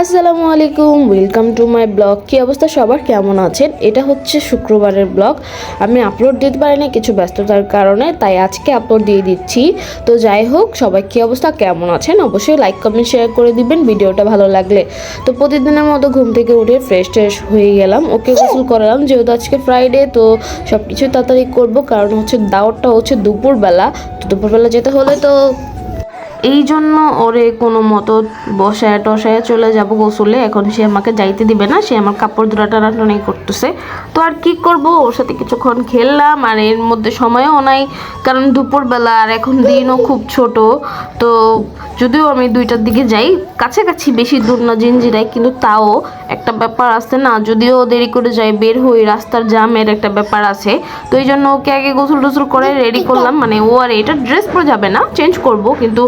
আসসালামু আলাইকুম welcome to my blog কী অবস্থা সবার? কেমন আছেন? এটা হচ্ছে শুক্রবারের ব্লগ আমি আপলোড দিতে পারিনি কিছু ব্যস্ততার কারণে, তাই আজকে আপলোড দিয়ে দিচ্ছি। তো যাই হোক, সবাই কী অবস্থা? কেমন আছেন? অবশ্যই লাইক কমেন্ট শেয়ার করে দিবেন। ভিডিওটা ভালো লাগলে। তো প্রতিদিনের মতো ঘুম থেকে উঠে ফ্রেশ ট্রেশ হয়ে গেলাম। ওকে গোসল করালাম, যেহেতু আজকে ফ্রাইডে তো সব কিছু তাড়াতাড়ি করব। কারণ হচ্ছে দাওয়াতটা হচ্ছে দুপুরবেলা। তো দুপুরবেলা যেতে হলে তো এই জন্য ওরে কোনো মতো বসায় টসায় চলে যাব গোসলে। এখন সে আমাকে যাইতে দিবে না, সে আমার কাপড় ধোয়া টানাটানি করতেছে। তো আর কি করব? ওর সাথে কিছুক্ষণ খেললাম, আর এর মধ্যে সময়ও নাই, কারণ দুপুরবেলা আর এখন দিনও খুব ছোট। তো যদিও আমি দুইটার দিকে যাই, কাছাকাছি বেশি দূর না জিঞ্জিরায় কিন্তু তাও একটা ব্যাপার আছে না, যদিও দেরি করে যাই বের হই, রাস্তার জামের একটা ব্যাপার আছে। তো এই জন্য ওকে আগে গোসল টোসল করে রেডি করলাম মানে ও আর এটা ড্রেস পরে যাবে না চেঞ্জ করব, কিন্তু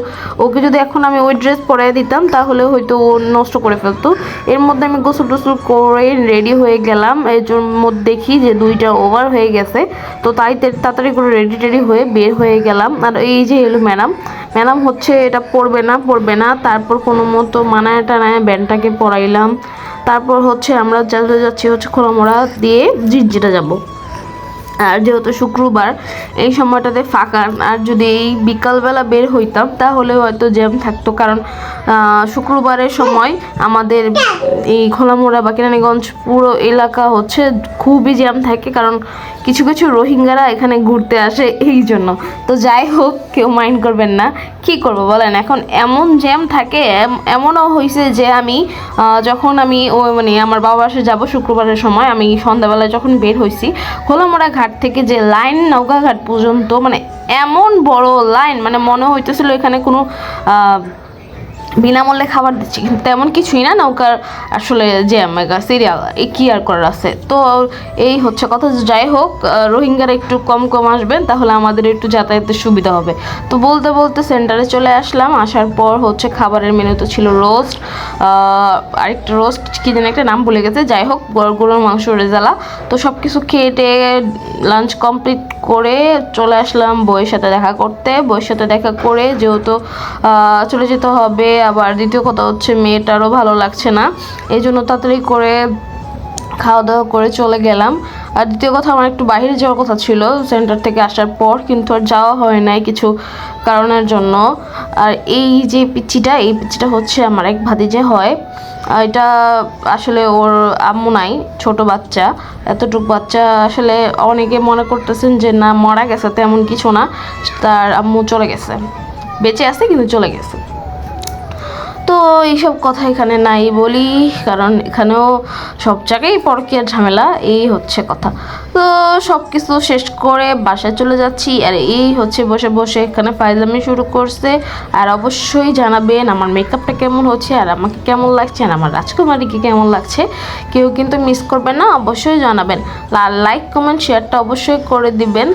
ওকে যদি এখন আমি ওই ড্রেস পরাই দিতাম, তাহলে হয়তো ও নষ্ট করে ফেলতো। এর মধ্যে আমি গোসল টোসল করে রেডি হয়ে গেলাম। এর জন্য দেখি যে দুইটা ওভার হয়ে গেছে। তো তাই তাড়াতাড়ি করে রেডি টেডি হয়ে বের হয়ে গেলাম। আর এই যে এলো ম্যাডাম। ম্যাডাম হচ্ছে এটা পড়বে না পড়বে না। তারপর কোনো মতো মানায় টানায় ব্যান্ডটাকে পরাইলাম। তারপর হচ্ছে আমরা যাচ্ছি হচ্ছে খোলামোড়া দিয়ে জিঞ্জিটা যাব। আর যেহেতু শুক্রবার, এই সময়টাতে ফাঁকা। আর যদি এই বিকালবেলা বের হইতাম, তাহলে হয়তো জ্যাম থাকতো। কারণ শুক্রবারের সময় আমাদের এই খোলামোড়া বা কেরানীগঞ্জ পুরো এলাকা হচ্ছে খুবই জ্যাম থাকে। কারণ কিছু কিছু রোহিঙ্গারা এখানে ঘুরতে আসে এই জন্য। তো যাই হোক, কেউ মাইন্ড করবেন না। কি করব বলেন? এখন এমন জ্যাম থাকে এমনও হয়েছে যে আমি যখন আমি ও মানে আমার বাবা বাসে যাব শুক্রবারের সময়, আমি সন্ধ্যাবেলায় যখন বের হয়েছি খোলামোড়া ঘাট থেকে যে লাইন নৌকাঘাট পর্যন্ত মানে এমন বড় লাইন মানে মনে হইতেছিল এখানে কোনো বিনামূল্যে খাবার দিচ্ছি, কিন্তু তেমন কিছুই না, নৌকার আসলে যে সিরিয়াল এই কি আর করার আছে? তো এই হচ্ছে কথা, যাই হোক রোহিঙ্গারা একটু কম কম আসবেন, তাহলে আমাদের একটু যাতায়াতের সুবিধা হবে। তো বলতে বলতে সেন্টারে চলে আসলাম, আসার পর হচ্ছে খাবারের মেনুতে ছিল রোস্ট আরেকটা রোস্ট কী যেন একটা নাম ভুলে গেছে, যাই হোক গর- গরুর মাংস রেজালা। তো সব কিছু খেটে লাঞ্চ কমপ্লিট করে চলে আসলাম বইয়ের সাথে দেখা করতে। বইয়ের সাথে দেখা করে যেহেতু চলে যেতে হবে আবার দ্বিতীয় কথা হচ্ছে মেয়েটারও ভালো লাগছে না। এই জন্য তাড়াতাড়ি করে খাওয়া দাওয়া করে চলে গেলাম। আর দ্বিতীয় কথা, আমার একটু বাইরে যাওয়ার কথা ছিল, সেন্টার থেকে আসার পর, কিন্তু আর যাওয়া হয় নাই কিছু কারণের জন্য। আর এই যে পিচ্চিটা, এই পিচ্চিটা হচ্ছে আমার এক ভাতিজে হয়। এটা আসলে ওর আম্মু নাই, ছোট বাচ্চা। এতটুকু বাচ্চা আসলে অনেকে মনে করতেছেন যে, না, মারা গেছে, তেমন কিছু না। তার আম্মু চলে গেছে। বেঁচে আছে, কিন্তু চলে গেছে। তো এইসব কথা এখানে নাই বলি, কারণ এখানেও সব জায়গায় পরকীয়ার ঝামেলা, এই হচ্ছে কথা। তো সব কিছু শেষ করে বাসায় চলে যাচ্ছি, আর এই হচ্ছে বসে বসে এখানে ফাইজলামি শুরু করছে। আর অবশ্যই জানাবেন আমার মেকআপটা কেমন হচ্ছে, আর আমাকে কেমন লাগছে, আর আমার রাজকুমারীকে কেমন লাগছে। কেউ কিন্তু মিস করবেন না, অবশ্যই জানাবেন। লাইক কমেন্ট শেয়ারটা অবশ্যই করে দিবেন।